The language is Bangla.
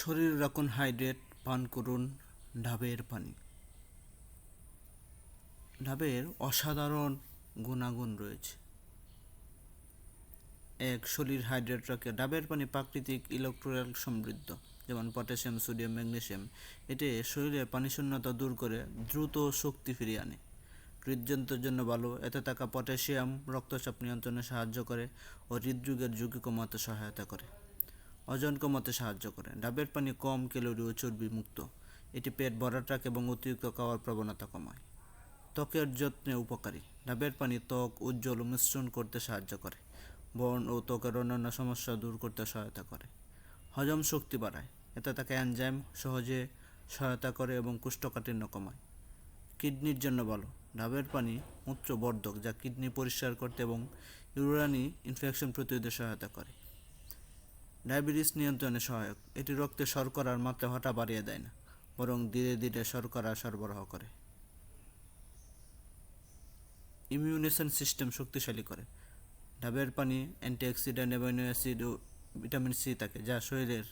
শরীর রাখুন হাইড্রেট পান করুন ডাবের পানি। ডাবের অসাধারণ গুণাগুণ রয়েছে। এক শরীর হাইড্রেট রাখে ডাবের পানি প্রাকৃতিক ইলেকট্রোলাইট সমৃদ্ধ, যেমন পটাশিয়াম, সোডিয়াম ম্যাগনেশিয়াম এটি শরীরে পানিশূন্যতা দূর করে দ্রুত শক্তি ফিরিয়ে আনে। হৃদযন্ত্রের জন্য ভালো, এতে থাকা পটাশিয়াম রক্তচাপ নিয়ন্ত্রণে সাহায্য করে ও হৃদরোগের ঝুঁকি কমাতে সহায়তা করে। ওজন কমাতে সাহায্য করে ডাবের পানি কম, ক্যালোরি ও চর্বি মুক্ত। এটি পেট ভরাট রাখে এবং অতিরিক্ত খাওয়ার প্রবণতা কমায়। ত্বকের যত্নে উপকারী। ডাবের পানি ত্বক, উজ্জ্বল ও মিশ্রণ করতে সাহায্য করে। বর্ণ ও ত্বকের অন্যান্য সমস্যা দূর করতে সহায়তা করে। হজম শক্তি বাড়ায়। এতে তাকে অ্যানজাইম সহজে সহায়তা করে এবং কুষ্ঠকাঠিন্য কমায়। কিডনির জন্য ভালো। ডাবের পানি মূত্রবর্ধক যা কিডনি পরিষ্কার করতে এবং ইউরানি ইনফেকশন প্রতিরোধে সহায়তা করে। ডায়াবেটিস নিয়ন্ত্রণে সহায়ক। এটি রক্তে শর্করার মাত্রা হঠাৎ বাড়িয়ে দেয় না, বরং ধীরে ধীরে শর্করা সরবরাহ করে। ইমিউনেশন সিস্টেম শক্তিশালী করে। ডাবের পানি, অ্যান্টিঅক্সিডেন্ট অ্যামিনো অ্যাসিড ও ভিটামিন সি থাকে, যা শরীরের